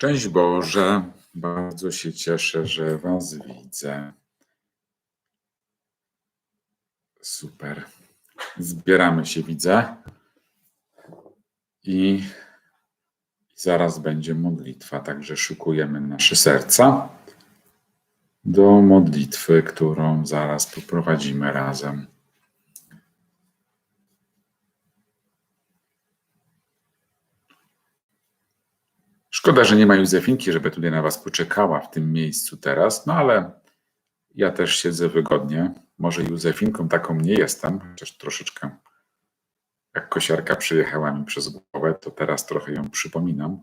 Szczęść Boże, bardzo się cieszę, że Was widzę. Super. Zbieramy się, widzę. I zaraz będzie modlitwa, także szykujemy nasze serca do modlitwy, którą zaraz poprowadzimy razem. Szkoda, że nie ma Józefinki, żeby tutaj na Was poczekała w tym miejscu teraz, no ale ja też siedzę wygodnie. Może Józefinką taką nie jestem, chociaż troszeczkę jak kosiarka przyjechała mi przez głowę, to teraz trochę ją przypominam.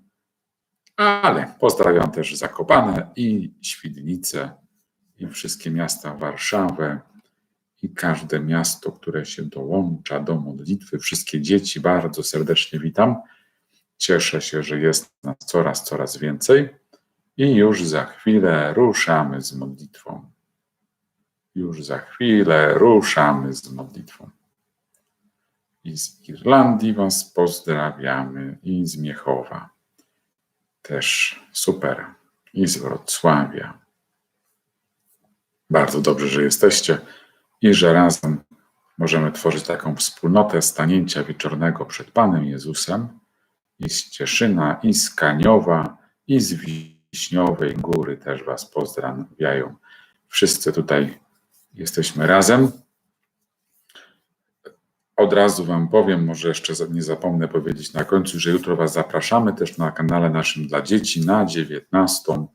Ale pozdrawiam też Zakopane i Świdnicę i wszystkie miasta Warszawę i każde miasto, które się dołącza do modlitwy. Wszystkie dzieci bardzo serdecznie witam. Cieszę się, że jest nas coraz, coraz więcej i już za chwilę ruszamy z modlitwą. Już za chwilę ruszamy z modlitwą. I z Irlandii Was pozdrawiamy, i z Miechowa też super, i z Wrocławia. Bardzo dobrze, że jesteście i że razem możemy tworzyć taką wspólnotę stanięcia wieczornego przed Panem Jezusem i z Cieszyna, i z Kaniowa, i z Wiśniowej Góry też Was pozdrawiają. Wszyscy tutaj jesteśmy razem. Od razu Wam powiem, może jeszcze nie zapomnę powiedzieć na końcu, że jutro Was zapraszamy też na kanale naszym dla dzieci na 19,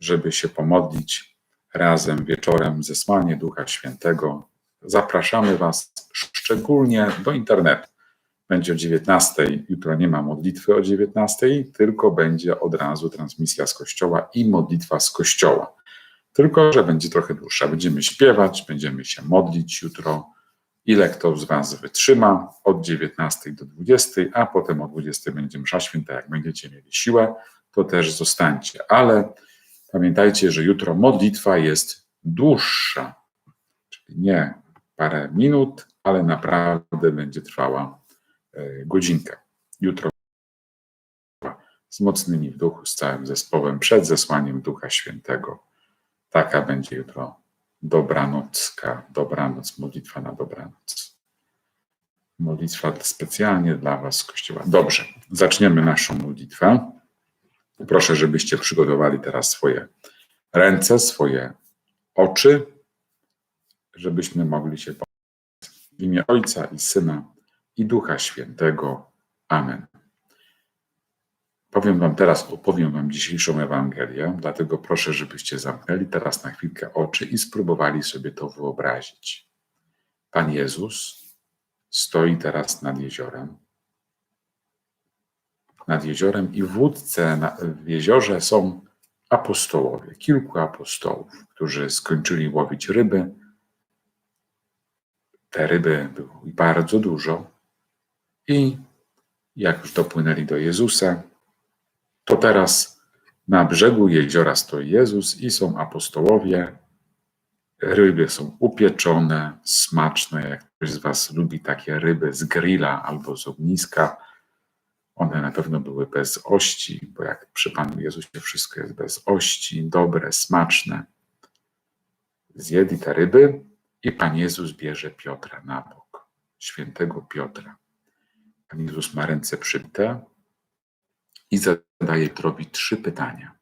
żeby się pomodlić razem wieczorem zesłanie Ducha Świętego. Zapraszamy Was szczególnie do internetu będzie o 19. Jutro nie ma modlitwy o 19, tylko będzie od razu transmisja z kościoła i modlitwa z kościoła. Tylko, że będzie trochę dłuższa. Będziemy śpiewać, będziemy się modlić jutro. Ile kto z Was wytrzyma od 19 do 20, a potem o 20 będzie msza święta. Jak będziecie mieli siłę, to też zostańcie. Ale pamiętajcie, że jutro modlitwa jest dłuższa. Czyli nie parę minut, ale naprawdę będzie trwała godzinkę. Jutro z mocnymi w duchu, z całym zespołem, przed zesłaniem Ducha Świętego. Taka będzie jutro dobranocka, dobranoc, modlitwa na dobranoc. Modlitwa specjalnie dla Was z Kościoła. Dobrze, zaczniemy naszą modlitwę. Proszę, żebyście przygotowali teraz swoje ręce, swoje oczy, żebyśmy mogli się. W imię Ojca i Syna i Ducha Świętego. Amen. Powiem Wam teraz, opowiem Wam dzisiejszą Ewangelię, dlatego proszę, żebyście zamknęli teraz na chwilkę oczy i spróbowali sobie to wyobrazić. Pan Jezus stoi teraz nad jeziorem. Nad jeziorem i w wódce na, w jeziorze są apostołowie, kilku apostołów, którzy skończyli łowić ryby. Te ryby było bardzo dużo, i jak już dopłynęli do Jezusa, to teraz na brzegu jeziora stoi Jezus i są apostołowie. Ryby są upieczone, smaczne. Jak ktoś z Was lubi takie ryby z grilla albo z ogniska, one na pewno były bez ości, bo jak przy Panu Jezusie wszystko jest bez ości, dobre, smaczne. Zjedli te ryby i Pan Jezus bierze Piotra na bok, świętego Piotra. Pan Jezus ma ręce przybite i zadaje Piotrowi trzy pytania.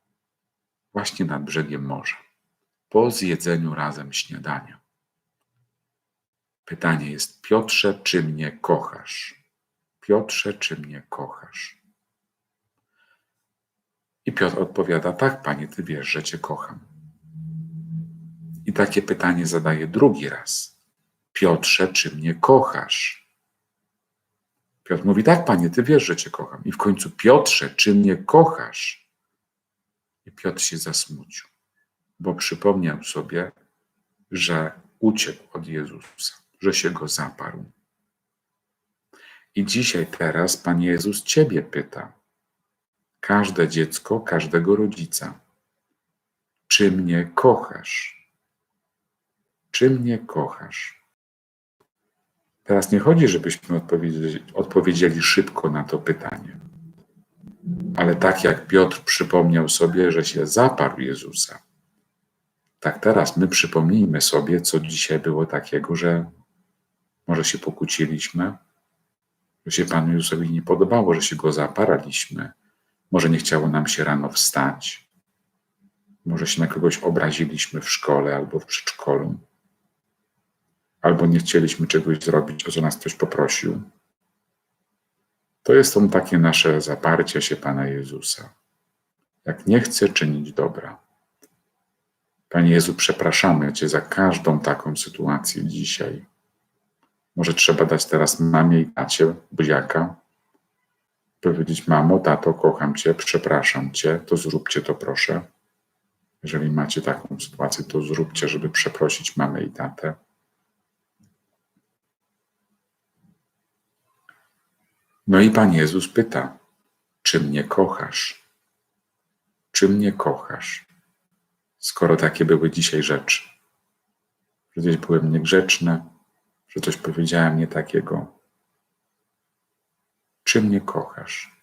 Właśnie nad brzegiem morza. Po zjedzeniu razem śniadania. Pytanie jest: Piotrze, czy mnie kochasz? Piotrze, czy mnie kochasz? I Piotr odpowiada: Tak, panie, ty wiesz, że cię kocham. I takie pytanie zadaje drugi raz: Piotrze, czy mnie kochasz? Piotr mówi, tak, panie, ty wiesz, że cię kocham. I w końcu, Piotrze, czy mnie kochasz? I Piotr się zasmucił, bo przypomniał sobie, że uciekł od Jezusa, że się go zaparł. I dzisiaj, teraz Pan Jezus Ciebie pyta, każde dziecko, każdego rodzica, czy mnie kochasz? Czy mnie kochasz? Teraz nie chodzi, żebyśmy odpowiedzieli, szybko na to pytanie, Ale tak jak Piotr przypomniał sobie, że się zaparł Jezusa, tak teraz my przypomnijmy sobie, co dzisiaj było takiego, że może się pokłóciliśmy, że się Panu Jezusowi nie podobało, że się Go zaparaliśmy, może nie chciało nam się rano wstać, może się na kogoś obraziliśmy w szkole albo w przedszkolu, albo nie chcieliśmy czegoś zrobić, o co nas ktoś poprosił. To jest on takie nasze zaparcie się Pana Jezusa. Jak nie chce czynić dobra. Panie Jezu, przepraszamy Cię za każdą taką sytuację dzisiaj. Może trzeba dać teraz mamie i tacie buziaka, powiedzieć: Mamo, tato, kocham Cię, przepraszam Cię, to zróbcie to proszę. Jeżeli macie taką sytuację, to zróbcie, żeby przeprosić mamę i tatę. No i Pan Jezus pyta: Czy mnie kochasz? Czy mnie kochasz? Skoro takie były dzisiaj rzeczy, że gdzieś byłem niegrzeczny, że coś powiedziałem nie takiego. Czy mnie kochasz?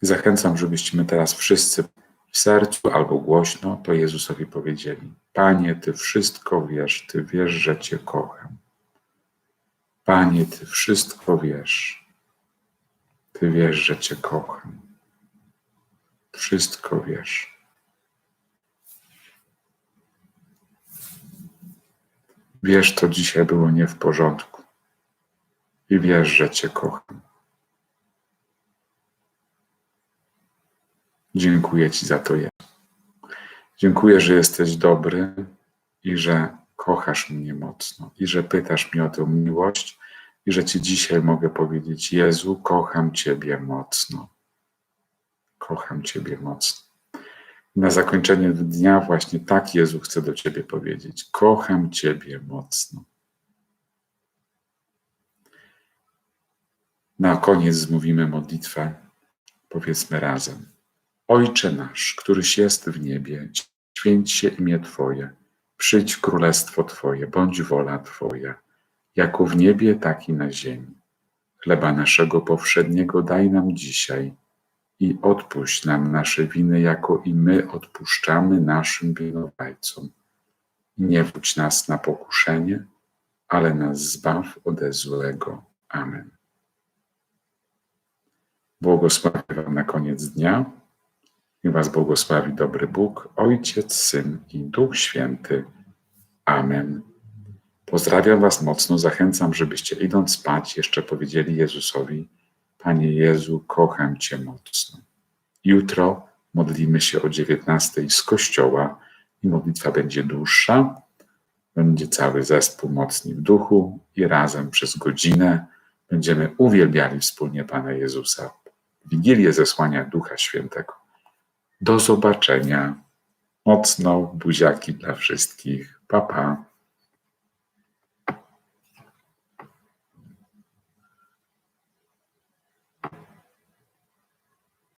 Zachęcam, żebyśmy teraz wszyscy w sercu albo głośno to Jezusowi powiedzieli: Panie, Ty wszystko wiesz, Ty wiesz, że Cię kocham. Panie, Ty wszystko wiesz. Ty wiesz, że Cię kocham. Wszystko wiesz. Wiesz, to dzisiaj było nie w porządku. I wiesz, że Cię kocham. Dziękuję Ci za to. Dziękuję, że jesteś dobry i że kochasz mnie mocno i że pytasz mnie o tę miłość i że Ci dzisiaj mogę powiedzieć: Jezu, kocham Ciebie mocno. Kocham Ciebie mocno. Na zakończenie dnia właśnie tak Jezu chce do Ciebie powiedzieć: Kocham Ciebie mocno. Na koniec zmówimy modlitwę, powiedzmy razem. Ojcze nasz, któryś jest w niebie, święć się imię Twoje, przyjdź królestwo Twoje, bądź wola Twoja, jako w niebie, tak i na ziemi. Chleba naszego powszedniego daj nam dzisiaj i odpuść nam nasze winy, jako i my odpuszczamy naszym winowajcom. Nie wódź nas na pokuszenie, ale nas zbaw ode złego. Amen. Błogosławię Wam na koniec dnia. I Was błogosławi dobry Bóg, Ojciec, Syn i Duch Święty. Amen. Pozdrawiam Was mocno, zachęcam, żebyście idąc spać jeszcze powiedzieli Jezusowi: Panie Jezu, kocham Cię mocno. Jutro modlimy się o 19 z kościoła i modlitwa będzie dłuższa. Będzie cały zespół mocni w duchu i razem przez godzinę będziemy uwielbiali wspólnie Pana Jezusa. Wigilię zesłania Ducha Świętego. Do zobaczenia. Mocno buziaki dla wszystkich. Pa, pa.